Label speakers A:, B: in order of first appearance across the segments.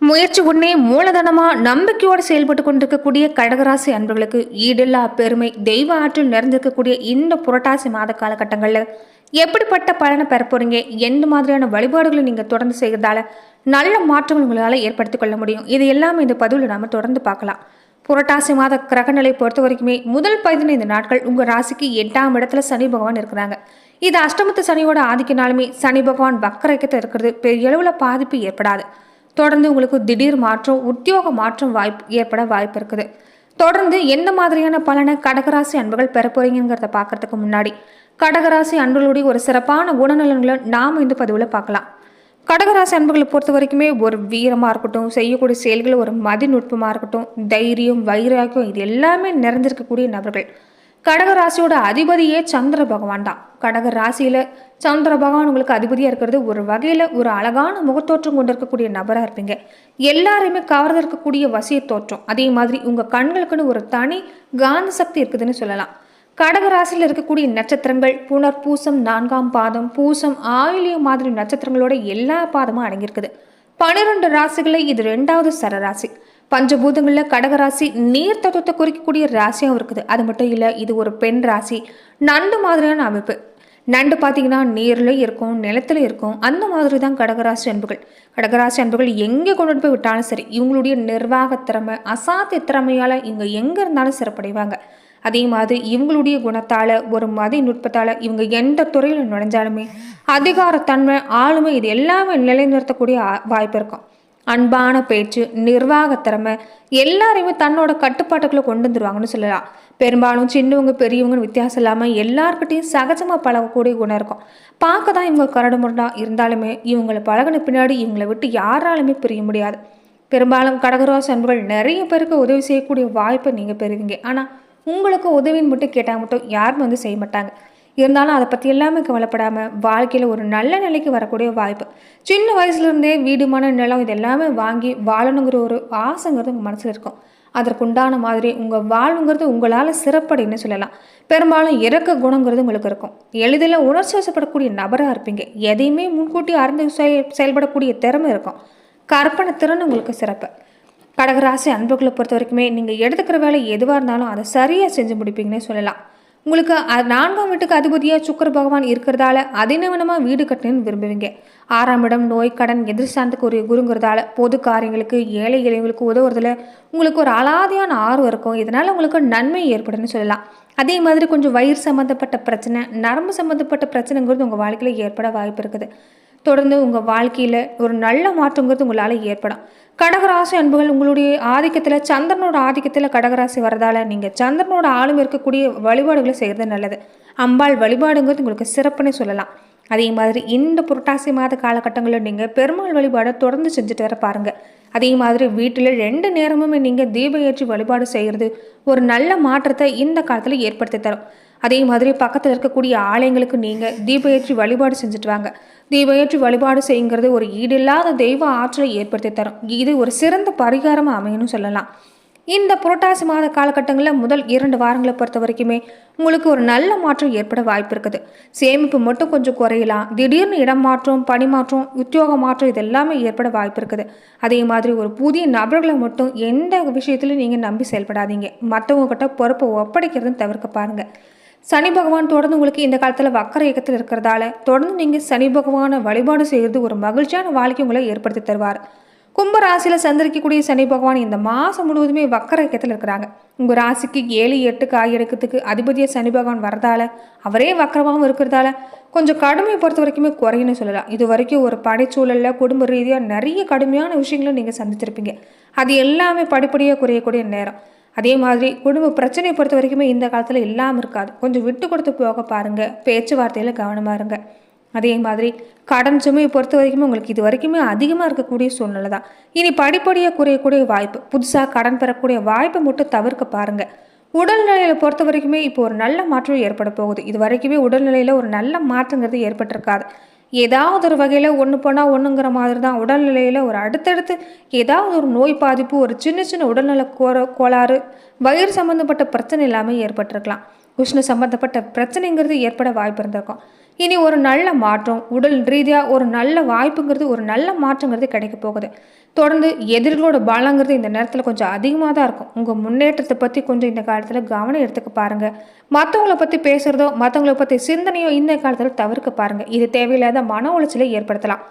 A: முயற்சி உடனே மூலதனமா நம்பிக்கையோடு செயல்பட்டு கொண்டிருக்கக்கூடிய கடகராசி அன்பர்களுக்கு ஈடில்லா பெருமை தெய்வ ஆற்றில் நிறைந்திருக்கக்கூடிய இந்த புரட்டாசி மாத காலகட்டங்களில் எப்படிப்பட்ட பலனை பெற போறீங்க? எந்த மாதிரியான வழிபாடுகளை நீங்கள் தொடர்ந்து செய்கிறதால நல்ல மாற்றங்கள் உங்களால் ஏற்படுத்திக் கொள்ள முடியும். இது எல்லாமே இந்த பதிவில் நாம தொடர்ந்து பார்க்கலாம். புரட்டாசி மாத கிரகநிலை பொறுத்த வரைக்குமே முதல் பதினைந்து நாட்கள் உங்கள் ராசிக்கு எட்டாம் இடத்துல சனி பகவான் இருக்கிறாங்க. இது அஷ்டமத்து சனியோட ஆதிக்கினாலுமே சனி பகவான் வக்கரைக்கத்தை இருக்கிறது. பெரிய அளவில் பாதிப்பு ஏற்படாது. தொடர்ந்து உங்களுக்கு திடீர் மாற்றம் உத்தியோக மாற்றம் வாய்ப்பு ஏற்பட வாய்ப்பு இருக்குது. தொடர்ந்து எந்த மாதிரியான பலனை கடகராசி அன்புகள் பெற போறீங்கிறத பார்க்கறதுக்கு முன்னாடி கடகராசி அன்புகளுடைய ஒரு சிறப்பான குணநலன்களை நாம் இந்த பதிவில் பார்க்கலாம். கடகராசி அன்புகளை பொறுத்த வரைக்குமே ஒரு வீரமாக இருக்கட்டும் செய்யக்கூடிய செயல்கள் ஒரு மதிநுட்பமாக இருக்கட்டும் தைரியம் வைராக்கியம் இது எல்லாமே நிறைஞ்சிருக்கக்கூடிய நபர்கள். கடகராசியோட அதிபதியே சந்திர பகவான் தான். கடக ராசியில சந்திர பகவான் உங்களுக்கு அதிபதியா இருக்கிறது. ஒரு வகையில ஒரு அழகான முகத்தோற்றம் கொண்டு இருக்கக்கூடிய நபரா இருப்பீங்க. எல்லாரையுமே கவர்ந்து இருக்கக்கூடிய வசிய தோற்றம் அதே மாதிரி உங்க கண்களுக்குன்னு ஒரு தனி காந்த சக்தி இருக்குதுன்னு சொல்லலாம். கடக ராசியில் இருக்கக்கூடிய நட்சத்திரங்கள் புனர் பூசம் நான்காம் பாதம் பூசம் ஆயிலியம் மாதிரி நட்சத்திரங்களோட எல்லா பாதமும் அடங்கியிருக்குது. பன்னிரெண்டு ராசிகளை இது ரெண்டாவது சரராசி. பஞ்சபூதங்களில் கடகராசி நீர் தத்துவத்தை குறிக்கக்கூடிய ராசியாகவும் இருக்குது. அது மட்டும் இல்லை இது ஒரு பெண் ராசி. நண்டு மாதிரியான அமைப்பு. நண்டு பார்த்தீங்கன்னா நீரில் இருக்கும் நிலத்தில் இருக்கும். அந்த மாதிரி தான் கடகராசி அன்புகள். கடகராசி அன்புகள் எங்கே கொண்டு போய் விட்டாலும் சரி இவங்களுடைய நிர்வாக திறமை அசாத்திய திறமையால் இவங்க எங்கே இருந்தாலும் சிறப்படைவாங்க. அதே மாதிரி இவங்களுடைய குணத்தால் ஒரு மதி நுட்பத்தால் இவங்க எந்த துறையில் நுழைஞ்சாலுமே அதிகாரத்தன்மை ஆளுமை இது எல்லாமே நிலைநிறுத்தக்கூடிய வாய்ப்பு இருக்கும். அன்பான பேச்சு நிர்வாக திறமை எல்லாரையுமே தன்னோட கட்டுப்பாட்டுக்குள்ளே கொண்டு வந்துருவாங்கன்னு சொல்லலாம். பெரும்பாலும் சின்னவங்க பெரியவங்கன்னு வித்தியாசம் இல்லாமல் எல்லார்கிட்டையும் சகஜமாக பழகக்கூடிய குணம் இருக்கும். பார்க்க தான் இவங்க கரடு முரடா இருந்தாலுமே இவங்களை பழகின பின்னாடி இவங்களை விட்டு யாராலுமே பிரிய முடியாது. பெரும்பாலும் கடகராசி அன்புகள் நிறைய பேருக்கு உதவி செய்யக்கூடிய வாய்ப்பை நீங்கள் பெறுவீங்க. ஆனால் உங்களுக்கு உதவின்னு மட்டும் கேட்டால் மட்டும் யாரும் வந்து செய்ய மாட்டாங்க. இருந்தாலும் அதை பற்றி எல்லாமே கவலைப்படாமல் வாழ்க்கையில் ஒரு நல்ல நிலைக்கு வரக்கூடிய வாய்ப்பு. சின்ன வயசுலேருந்தே வீடுமான நிலம் இது எல்லாமே வாங்கி வாழணுங்கிற ஒரு ஆசைங்கிறது உங்கள் மனசில் இருக்கும். அதற்குண்டான மாதிரி உங்கள் வாழ்வுங்கிறது உங்களால் சிறப்படைன்னு சொல்லலாம். பெரும்பாலும் இறக்க குணங்கிறது உங்களுக்கு இருக்கும். எளிதில் உணர்ச்சி வசப்படக்கூடிய நபராக இருப்பீங்க. எதையுமே முன்கூட்டி அறிந்து செயல் செயல்படக்கூடிய திறமை இருக்கும். கற்பனை திறன் உங்களுக்கு சிறப்பு. கடகராசி அன்புகளை பொறுத்த வரைக்குமே நீங்கள் எடுத்துக்கிற வேலை எதுவாக இருந்தாலும் அதை சரியாக செஞ்சு முடிப்பீங்கன்னே சொல்லலாம். உங்களுக்கு நான்காம் வீட்டுக்கு அதிபதியாக சுக்கர பகவான் இருக்கிறதால அதிநவனமாக வீடு கட்டணும்னு விரும்புவீங்க. ஆறாம் இடம் நோய் கடன் எதிர்சாந்தக்கு ஒரு குருங்கிறதால பொது காரியங்களுக்கு ஏழை இளைஞர்களுக்கு உதவுறதுல உங்களுக்கு ஒரு அலாதியான ஆர்வம் இருக்கும். இதனால் உங்களுக்கு நன்மை ஏற்படும்னு சொல்லலாம். அதே மாதிரி கொஞ்சம் வயிறு சம்மந்தப்பட்ட பிரச்சனை நரம்பு சம்மந்தப்பட்ட பிரச்சனைங்கிறது உங்கள் வாழ்க்கையில் ஏற்பட வாய்ப்பு இருக்குது. தொடர்ந்து உங்கள் வாழ்க்கையில் ஒரு நல்ல மாற்றங்கிறது உங்களால் ஏற்படும். கடகராசி அன்புகள் உங்களுடைய ஆதிக்கத்தில் சந்திரனோட ஆதிக்கத்தில் கடகராசி வரதால் நீங்கள் சந்திரனோட ஆளும் இருக்கக்கூடிய வழிபாடுகளை செய்கிறது நல்லது. அம்பாள் வழிபாடுங்கிறது உங்களுக்கு சிறப்புன்னு சொல்லலாம். அதே மாதிரி இந்த புரட்டாசி மாத காலகட்டங்களில் நீங்கள் பெருமாள் வழிபாடை தொடர்ந்து செஞ்சுட்டு வர பாருங்கள் அதே மாதிரி வீட்டில் ரெண்டு நேரமுமே நீங்கள் தீப ஏற்றி வழிபாடு செய்கிறது ஒரு நல்ல மாற்றத்தை இந்த காலத்தில் ஏற்படுத்தி தரும். அதே மாதிரி பக்கத்தில் இருக்கக்கூடிய ஆலயங்களுக்கு நீங்கள் தீப ஏற்றி வழிபாடு செஞ்சுட்டு வாங்க. தீப வழிபாடு செய்யுங்கிறது ஒரு ஈடில்லாத தெய்வ ஆற்றலை ஏற்படுத்தி தரும். இது ஒரு சிறந்த பரிகாரமாக அமையணும் சொல்லலாம். இந்த புரட்டாசி மாத காலகட்டங்களில் முதல் இரண்டு வாரங்களை பொறுத்த வரைக்குமே உங்களுக்கு ஒரு நல்ல மாற்றம் ஏற்பட வாய்ப்பு இருக்குது சேமிப்பு மட்டும் கொஞ்சம் குறையலாம். திடீர்னு இடம் மாற்றம் பணி மாற்றம் உத்தியோக மாற்றம் இது எல்லாமே ஏற்பட வாய்ப்பு இருக்குது அதே மாதிரி ஒரு புதிய நபர்களை மட்டும் எந்த விஷயத்திலும் நீங்கள் நம்பி செயல்படாதீங்க. மற்றவங்க கிட்ட பொறுப்பை ஒப்படைக்கிறதுன்னு தவிர்க்க பாருங்கள் சனி பகவான் தொடர்ந்து உங்களுக்கு இந்த காலத்தில் வக்கர இயக்கத்தில் இருக்கிறதால தொடர்ந்து நீங்கள் சனி பகவானை வழிபாடு செய்கிறது ஒரு மகிழ்ச்சியான வாழ்க்கை உங்களை ஏற்படுத்தி தருவார். கும்ப ராசியில் சந்திரிக்கக்கூடிய சனி பகவான் இந்த மாதம் முழுவதுமே வக்கர இயக்கத்தில் இருக்கிறாங்க. உங்கள் ராசிக்கு ஏழு எட்டு காய் எடுக்கிறதுக்கு அதிபதியாக சனி பகவான் வரதால அவரே வக்கரமாகவும் இருக்கிறதால கொஞ்சம் கடுமையை பொறுத்த வரைக்குமே குறையுன்னு சொல்லலாம். இது வரைக்கும் ஒரு படைச்சூழலில் குடும்ப ரீதியாக நிறைய கடுமையான விஷயங்களை நீங்கள் சந்திச்சிருப்பீங்க. அது எல்லாமே படிப்படியாக குறையக்கூடிய நேரம். அதே மாதிரி குடும்ப பிரச்சனையை பொறுத்த வரைக்குமே இந்த காலத்தில் இல்லாமல் இருக்காது. கொஞ்சம் விட்டு கொடுத்து போக பாருங்கள் பேச்சுவார்த்தையில் கவனமாக இருங்க. அதே மாதிரி கடன் சுமையை பொறுத்த வரைக்குமே உங்களுக்கு இது வரைக்குமே அதிகமாக இருக்கக்கூடிய சூழ்நிலை தான். இனி படிப்படியாக குறையக்கூடிய வாய்ப்பு புதுசாக கடன் பெறக்கூடிய வாய்ப்பை மட்டும் தவிர்க்க பாருங்கள் உடல்நிலையில் பொறுத்த வரைக்குமே இப்போ ஒரு நல்ல மாற்றம் ஏற்பட போகுது. இது வரைக்குமே உடல்நிலையில் ஒரு நல்ல மாற்றங்கிறது ஏற்பட்டிருக்காது. ஏதாவது ஒரு வகையில் ஒன்று போனால் ஒன்றுங்கிற மாதிரி தான் உடல்நிலையில் ஒரு அடுத்தடுத்து ஏதாவது ஒரு நோய் பாதிப்பு ஒரு சின்ன சின்ன உடல்நல கோர கோளாறு வயிறு சம்மந்தப்பட்ட பிரச்சனை எல்லாமே ஏற்பட்டிருக்கலாம். உஷ்ண சம்மந்தப்பட்ட பிரச்சனைங்கிறது ஏற்பட வாய்ப்பு இருந்திருக்கும். இனி ஒரு நல்ல மாற்றம் உடல் ரீதியாக ஒரு நல்ல வாய்ப்புங்கிறது ஒரு நல்ல மாற்றங்கிறது கிடைக்க போகுது. தொடர்ந்து எதிரிகளோட பலங்கிறது இந்த நேரத்தில் கொஞ்சம் அதிகமாக தான் இருக்கும். உங்கள் முன்னேற்றத்தை பற்றி கொஞ்சம் இந்த காலத்தில் கவனம் எடுத்துக்க பாருங்கள் மற்றவங்கள பற்றி பேசுகிறதோ மற்றவங்கள பற்றி சிந்தனையோ இந்த காலத்தில் தவிர்க்க பாருங்கள் இது தேவையில்லாத மன உளைச்சலை ஏற்படுத்தலாம்.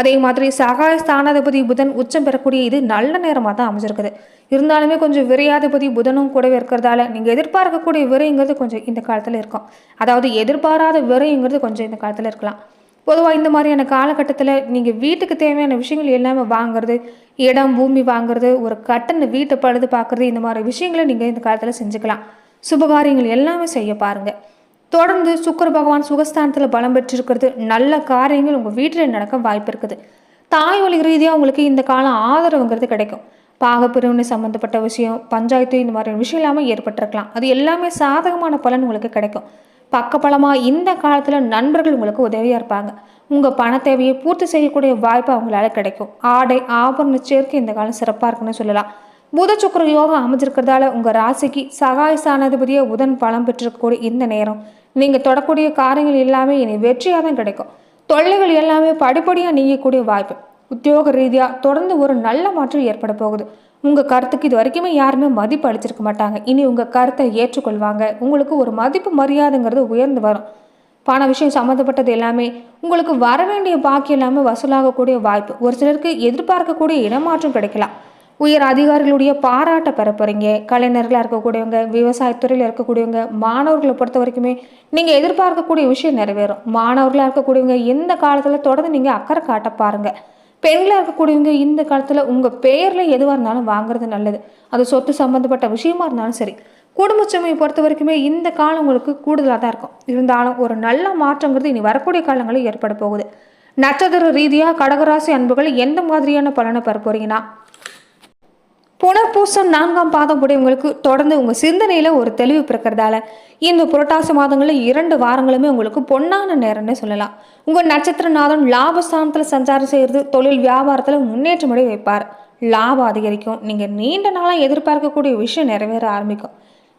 A: அதே மாதிரி சகாய ஸ்தானாதிபதி புதன் உச்சம் பெறக்கூடிய இது நல்ல நேரமாக தான் அமைஞ்சிருக்குது. இருந்தாலுமே கொஞ்சம் விரையாதிபதி புதனும் கூடவே இருக்கிறதால நீங்கள் எதிர்பார்க்கக்கூடிய விரைங்கிறது கொஞ்சம் இந்த காலத்தில் இருக்கும். அதாவது எதிர்பாராத விரைங்கிறது கொஞ்சம் இந்த காலத்தில் இருக்கலாம். பொதுவாக இந்த மாதிரியான காலகட்டத்தில் நீங்கள் வீட்டுக்கு தேவையான விஷயங்கள் எல்லாமே வாங்குறது இடம் பூமி வாங்குறது ஒரு கட்டண வீட்டை பழுது பார்க்குறது இந்த மாதிரி விஷயங்களை நீங்கள் இந்த காலத்தில் செஞ்சுக்கலாம். சுபகாரியங்கள் எல்லாமே செய்ய பாருங்கள் தொடர்ந்து சுக்கர பகவான் சுகஸ்தானத்தில் பலம் பெற்றிருக்கிறது. நல்ல காரியங்கள் உங்கள் வீட்டில் நடக்க வாய்ப்பு இருக்குது. தாய் வழி ரீதியாக உங்களுக்கு இந்த காலம் ஆதரவுங்கிறது கிடைக்கும். பாகப்பிரிவினை சம்மந்தப்பட்ட விஷயம் பஞ்சாயத்து இந்த மாதிரியான விஷயம் எல்லாமே ஏற்பட்டிருக்கலாம். அது எல்லாமே சாதகமான பலன் உங்களுக்கு கிடைக்கும். பக்கபலமாக இந்த காலத்தில் நண்பர்கள் உங்களுக்கு உதவியாக இருப்பாங்க. உங்கள் பண தேவையை பூர்த்தி செய்யக்கூடிய வாய்ப்பு அவங்களால கிடைக்கும். ஆடை ஆபரண சேர்க்கை இந்த காலம் சிறப்பாக இருக்குன்னு சொல்லலாம். புத சுக்கர யோகம் அமைஞ்சிருக்கிறதால உங்கள் ராசிக்கு சகாய சாணாதிபதியை புதன் பலம் பெற்றிருக்கக்கூடிய இந்த நேரம். நீங்கள் தொடக்கூடிய காரியங்கள் எல்லாமே இனி வெற்றியாக தான் கிடைக்கும். தொல்லைகள் எல்லாமே படிப்படியாக நீங்கக்கூடிய வாய்ப்பு. உத்தியோக ரீதியாக தொடர்ந்து ஒரு நல்ல மாற்றம் ஏற்பட போகுது. உங்கள் கருத்துக்கு இது வரைக்குமே யாருமே மதிப்பு அளிச்சிருக்க மாட்டாங்க. இனி உங்கள் கருத்தை ஏற்றுக்கொள்வாங்க. உங்களுக்கு ஒரு மதிப்பு மரியாதைங்கிறது உயர்ந்து வரும். பண விஷயம் சம்மந்தப்பட்டது எல்லாமே உங்களுக்கு வர வேண்டிய பாக்கி எல்லாமே வசூலாகக்கூடிய வாய்ப்பு. ஒரு சிலருக்கு எதிர்பார்க்கக்கூடிய இடமாற்றம் கிடைக்கலாம். உயர் அதிகாரிகளுடைய பாராட்டை பெற போகிறீங்க கலைஞர்களாக இருக்கக்கூடியவங்க விவசாயத்துறையில் இருக்கக்கூடியவங்க மாணவர்களை பொறுத்த வரைக்குமே நீங்கள் எதிர்பார்க்கக்கூடிய விஷயம் நிறைவேறும். மாணவர்களாக இருக்கக்கூடியவங்க எந்த காலத்தில் தொடர்ந்து நீங்கள் அக்கறை காட்ட பாருங்கள் பெண்களாக இருக்கக்கூடியவங்க இந்த காலத்தில் உங்கள் பெயரில் எதுவாக இருந்தாலும் வாங்குறது நல்லது. அது சொத்து சம்மந்தப்பட்ட விஷயமா இருந்தாலும் சரி. குடும்ப சுமையை பொறுத்த வரைக்குமே இந்த காலம் உங்களுக்கு கூடுதலாக தான் இருக்கும். இருந்தாலும் ஒரு நல்ல மாற்றங்கிறது இனி வரக்கூடிய காலங்களில் ஏற்பட போகுது. நட்சத்திர ரீதியாக கடகராசி அன்புகள் எந்த மாதிரியான பலனை பெற போறீங்கன்னா புனர்பூசம் நான்காம் பாதம் உடையவங்களுக்கு தொடர்ந்து உங்கள் சிந்தனையில் ஒரு தெளிவு பிறக்கிறதால இந்த புரட்டாசி மாதங்களில் இரண்டு வாரங்களுமே உங்களுக்கு பொன்னான நேரம்னு சொல்லலாம். உங்கள் நட்சத்திரநாதன் லாபஸ்தானத்தில் சஞ்சாரம் செய்கிறது தொழில் வியாபாரத்தில் முன்னேற்றமடைய வைப்பார். லாபம் அதிகரிக்கும். நீங்கள் நீண்ட நாளாக எதிர்பார்க்கக்கூடிய விஷயம் நிறைவேற ஆரம்பிக்கும்.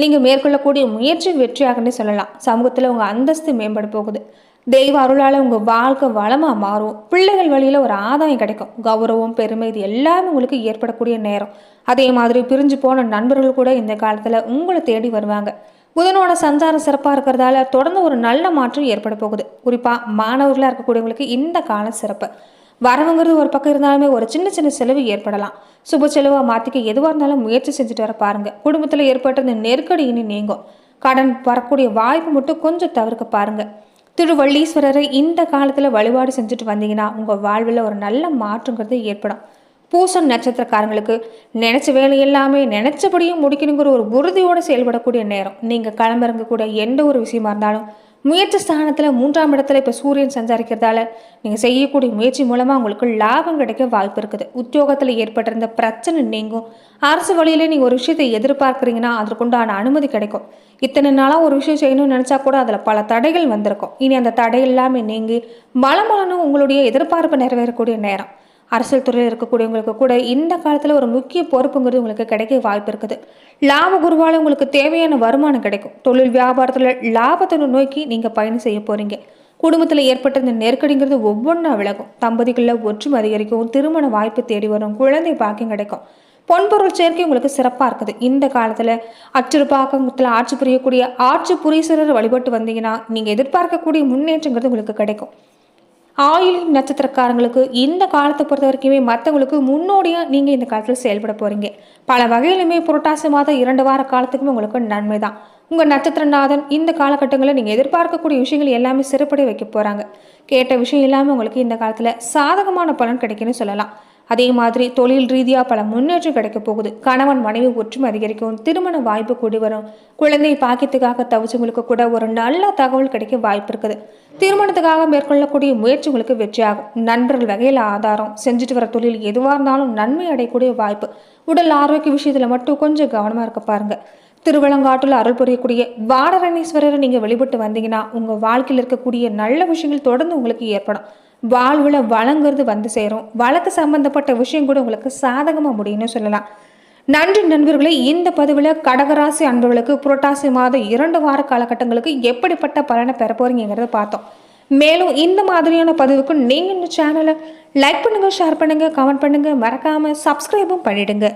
A: நீங்கள் மேற்கொள்ளக்கூடிய முயற்சி வெற்றியாகனே சொல்லலாம். சமூகத்தில் உங்கள் அந்தஸ்து மேம்பட போகுது. தெய்வ அருளால் உங்கள் வாழ்க்கை வளமாக மாறும். பிள்ளைகள் வழியில் ஒரு ஆதாயம் கிடைக்கும். கௌரவம் பெருமை இது எல்லாமே உங்களுக்கு ஏற்படக்கூடிய நேரம். அதே மாதிரி பிரிஞ்சு போன நண்பர்கள் கூட இந்த காலத்தில் உங்களை தேடி வருவாங்க. புதனோட சஞ்சாரம் சிறப்பாக இருக்கிறதால தொடர்ந்து ஒரு நல்ல மாற்றம் ஏற்பட போகுது. குறிப்பாக மாணவர்களாக இருக்கக்கூடியவங்களுக்கு இந்த காலம் சிறப்பு. வரவுங்கிறது ஒரு பக்கம் இருந்தாலுமே ஒரு சின்ன சின்ன செலவு ஏற்படலாம். சுப செலவாக மாற்றிக்க எதுவாக இருந்தாலும் முயற்சி செஞ்சுட்டு வர பாருங்கள் குடும்பத்தில் ஏற்பட்ட இந்த நெருக்கடி இனி நீங்கும். கடன் வரக்கூடிய வாய்ப்பு மட்டும் கொஞ்சம் தவிர்க்க பாருங்கள் திருவள்ளீஸ்வரரை இந்த காலத்தில் வழிபாடு செஞ்சுட்டு வந்தீங்கன்னா உங்கள் வாழ்வில் ஒரு நல்ல மாற்றங்கிறது ஏற்படும். பூசம் நட்சத்திரக்காரங்களுக்கு நினச்ச வேலை எல்லாமே நினச்சபடியும் முடிக்கணுங்கிற ஒரு உறுதியோடு செயல்படக்கூடிய நேரம். நீங்கள் கிளம்பிறங்கக்கூடிய எந்த ஒரு விஷயமா இருந்தாலும் முயற்சி ஸ்தானத்தில் மூன்றாம் இடத்துல இப்போ சூரியன் சஞ்சாரிக்கிறதால நீங்கள் செய்யக்கூடிய முயற்சி மூலமாக உங்களுக்கு லாபம் கிடைக்க வாய்ப்பு இருக்குது. உத்தியோகத்தில் ஏற்பட்டிருந்த பிரச்சனை நீங்கும். அரசு வழியில் நீங்கள் ஒரு விஷயத்தை எதிர்பார்க்குறீங்கன்னா அதற்குண்டான அனுமதி கிடைக்கும். இத்தனை நாளாக ஒரு விஷயம் செய்யணும்னு நினச்சா கூட அதில் பல தடைகள் வந்திருக்கும். இனி அந்த தடை எல்லாமே நீங்கி பலமான உங்களுடைய எதிர்பார்ப்பு நிறைவேறக்கூடிய நேரம். அரசியல் துறையில் இருக்கக்கூடியவங்களுக்கு கூட இந்த காலத்தில் ஒரு முக்கிய பொறுப்புங்கிறது உங்களுக்கு கிடைக்க வாய்ப்பு இருக்குது. லாப குருவால் உங்களுக்கு தேவையான வருமானம் கிடைக்கும். தொழில் வியாபாரத்தில் லாபத்தை நோக்கி நீங்கள் பயணம் செய்ய போகிறீங்க குடும்பத்தில் ஏற்பட்ட இந்த நெருக்கடிங்கிறது ஒவ்வொன்றா விலகும். தம்பதிகளில் ஒற்றுமை அதிகரிக்கும் திருமண வாய்ப்பு தேடி வரும் குழந்தை பாக்கியம் கிடைக்கும். பொன்பொருள் சேர்க்கை உங்களுக்கு சிறப்பாக இருக்குது. இந்த காலத்தில் அச்சிறுபாக்கத்தில் ஆட்சி புரியக்கூடிய ஆட்சி புரீஸ்வரர் வழிபட்டு வந்தீங்கன்னா நீங்கள் எதிர்பார்க்கக்கூடிய முன்னேற்றங்கிறது உங்களுக்கு கிடைக்கும். ஆயுள் நட்சத்திரக்காரங்களுக்கு இந்த காலத்தை பொறுத்த வரைக்குமே மற்றவங்களுக்கு முன்னோடியாக நீங்கள் இந்த காலத்தில் செயல்பட போகிறீங்க பல வகையிலுமே புரட்டாசி மாதம் இரண்டு வார காலத்துக்குமே உங்களுக்கு நன்மை தான் உங்கள் நட்சத்திரநாதன் இந்த காலகட்டங்களில் நீங்கள் எதிர்பார்க்கக்கூடிய விஷயங்கள் எல்லாமே சிறப்படி வைக்க போகிறாங்க கேட்ட விஷயம் இல்லாமல் உங்களுக்கு இந்த காலத்தில் சாதகமான பலன் கிடைக்குன்னு சொல்லலாம். அதே மாதிரி தொழில் ரீதியாக பல முன்னேற்றம் கிடைக்க போகுது. கணவன் மனைவி ஒற்றுமை அதிகரிக்கும். திருமண வாய்ப்பு கூடி வரும். குழந்தை பாக்கியத்துக்காக தவிச்சவங்களுக்கு கூட ஒரு நல்ல தகவல் கிடைக்க வாய்ப்பு இருக்குது. திருமணத்துக்காக மேற்கொள்ளக்கூடிய முயற்சிகளுக்கு வெற்றியாகும். நண்பர்கள் வகையில் ஆதாரம் செஞ்சுட்டு வர தொழில் எதுவாக இருந்தாலும் நன்மை அடையக்கூடிய வாய்ப்பு. உடல் ஆரோக்கிய விஷயத்தில் மட்டும் கொஞ்சம் கவனமாக இருக்க பாருங்க. திருவள்ளங்காட்டில் அருள் புரியக்கூடிய வாடரணீஸ்வரரை நீங்கள் வெளிப்பட்டு வந்தீங்கன்னா உங்கள் வாழ்க்கையில் இருக்கக்கூடிய நல்ல விஷயங்கள் தொடர்ந்து உங்களுக்கு ஏற்படும். வாழ்வில் வளங்கிறது வந்து சேரும். வழக்கு சம்பந்தப்பட்ட விஷயம் கூட உங்களுக்கு சாதகமாக முடியும்னு சொல்லலாம். நன்றி நண்பர்களே இந்த பதிவில் கடகராசி அன்பர்களுக்கு புரட்டாசி மாதம் இரண்டு வார காலகட்டங்களுக்கு எப்படிப்பட்ட பலனை பெற போறீங்கிறத பார்த்தோம். மேலும் இந்த மாதிரியான பதிவுக்கு நீங்கள் இந்த சேனலை லைக் பண்ணுங்கள் ஷேர் பண்ணுங்கள் கமெண்ட் பண்ணுங்கள் மறக்காமல் சப்ஸ்கிரைபும் பண்ணிடுங்க.